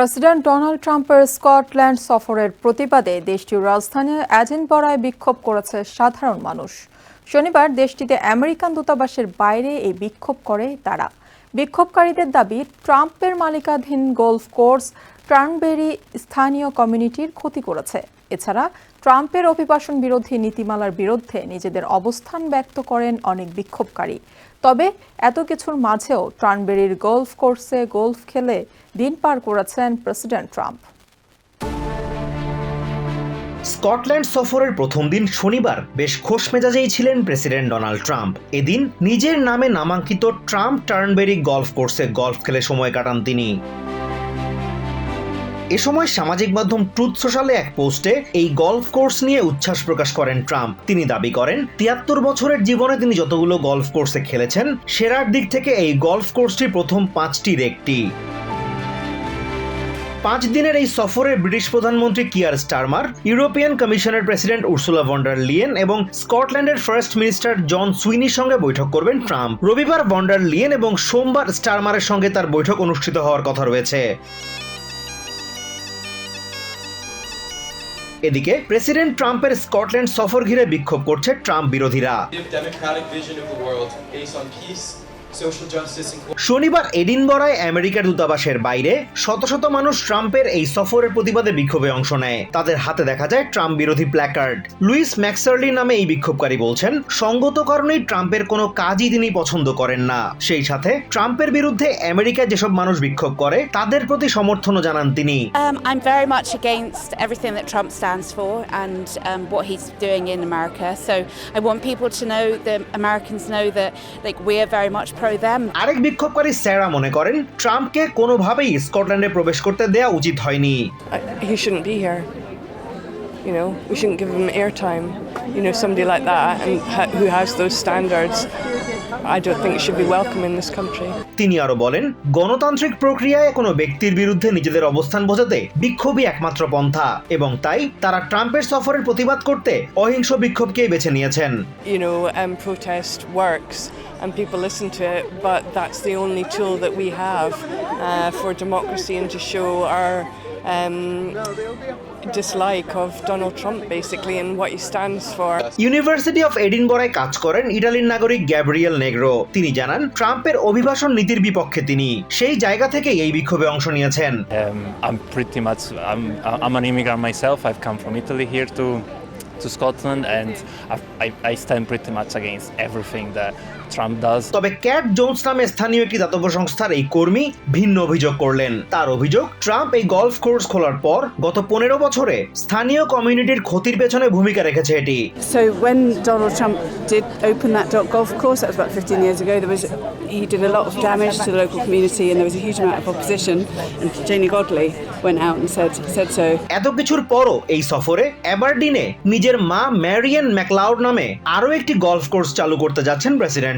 President Donald ট্রাম্পের Scotland সফরের প্রতিবাদে দেশটির রাজধানী অ্যাজেনবরায় বিক্ষোভ করেছে সাধারণ মানুষ। শনিবার দেশটিতে আমেরিকান দূতাবাসের বাইরে এই বিক্ষোভ করে তারা। বিক্ষোভকারীদের দাবি, ট্রাম্পের মালিকাধীন গলফ কোর্স ট্রানবেরি স্থানীয় কমিউনিটির ক্ষতি করেছে। এছাড়া, ট্রাম্পের অভিবাসন বিরোধী নীতিমালার বিরুদ্ধে নিজেদের অবস্থান ব্যক্ত করেন অনেক বিক্ষোভকারী। তবে এত কিছুর মাঝেও ট্রানবেরির গলফ কোর্সে গলফ খেলে দিন পার করেছেন প্রেসিডেন্ট ট্রাম্প। স্কটল্যান্ড সফরের প্রথম দিন শনিবার বেশ খোশ মেজাজেই ছিলেন প্রেসিডেন্ট ডোনাল্ড ট্রাম্প। এদিন নিজের নামে নামাঙ্কিত ট্রাম্প টার্নবেরি গলফ কোর্সে গলফ খেলে সময় কাটান তিনি। এ সময় সামাজিক মাধ্যম ট্রুথ সোশ্যালে এক পোস্টে এই গলফ কোর্স নিয়ে উচ্ছ্বাস প্রকাশ করেন ট্রাম্প। তিনি দাবি করেন, তিয়াত্তর বছরের জীবনে তিনি যতগুলো গলফ কোর্সে খেলেছেন, সেরার দিক থেকে এই গলফ কোর্সটি প্রথম পাঁচটির একটি। পাঁচ দিনের এই সফরে ব্রিটিশ প্রধানমন্ত্রী কিয়ার স্টারমার, ইউরোপিয়ান কমিশনের president Ursula von der Leyen এবং স্কটল্যান্ডের ফার্স্ট মিনিস্টার জন সুইনির সঙ্গে বৈঠক করবেন ট্রাম্প। রবিবার ভন্ডার লিয়েন এবং সোমবার স্টারমারের সঙ্গে তার বৈঠক অনুষ্ঠিত হওয়ার কথা রয়েছে। এদিকে প্রেসিডেন্ট ট্রাম্পের স্কটল্যান্ড সফর ঘিরে বিক্ষোভ করছে ট্রাম্প বিরোধীরা। শনিবার এডিনবরায় আমেরিকার দূতাবাসের বাইরে শত শত মানুষ ট্রাম্পের এই সফরের প্রতিবাদে বিক্ষোভে অংশ নেয়। তাদের হাতে দেখা যায় ট্রাম্প বিরোধী প্ল্যাকার্ড। লুইস ম্যাক্সার্লি নামে এই বিক্ষোভকারী বলছেন সঙ্গত কারণেই ট্রাম্পের কোনো কাজই তিনি পছন্দ করেন না। সেই সাথে ট্রাম্পের বিরুদ্ধে আমেরিকায় যেসব মানুষ বিক্ষোভ করে তাদের প্রতি সমর্থনও জানান তিনি। Much pro আরেক বিক্ষোভকারী স্যারা মনে করেন ট্রাম্পকে কোনোভাবেই স্কটল্যান্ডে প্রবেশ করতে দেয়া উচিত হয়নি he shouldn't be here. You know, we shouldn't give him airtime. You know, somebody like that and ha- who has those standards, I don't think it should তিনি আরও বলেন গণতান্ত্রিক প্রক্রিয়ায় কোনো ব্যক্তির বিরুদ্ধে নিজেদের অবস্থান বোঝাতে বিক্ষোভই একমাত্র পন্থা এবং তাই তারা ট্রাম্পের সফরের প্রতিবাদ করতে অহিংস বিক্ষোভকে বেছে নিয়েছেন। You know works and people listen to it but that's the only tool that we have uh, for democracy and to show our um, dislike of Donald Trump basically and what he stands for. University of এডিনবরায় কাজ করেন ইটালির নাগরিক Gabriel Negro তিনি জানান ট্রাম্পের অভিবাসন নীতির বিপক্ষে তিনি সেই জায়গা থেকেই এই বিক্ষোভে অংশ নিয়েছেন Um, I'm pretty much I'm, I'm an immigrant myself. I've come from Italy here to to Scotland, and I've, I, I stand pretty much against everything that Trump does তবে ক্যাট জোনস নামে স্থানীয় একটি দাতব্য সংস্থার এই কর্মী ভিন্ন অভিযোগ করলেন। তার অভিযোগ ট্রাম্প এই গলফ কোর্স খোলার পর গত পনেরো বছরে স্থানীয় কমিউনিটির ক্ষতির পেছনে ভূমিকা রেখেছে এটি। সো ওয়েন এত কিছুর পরও এই সফরে এবারডিনে নিজের মা ম্যারিয়ান ম্যাকলাউড নামে আরও একটি গলফ কোর্স চালু করতে যাচ্ছেন president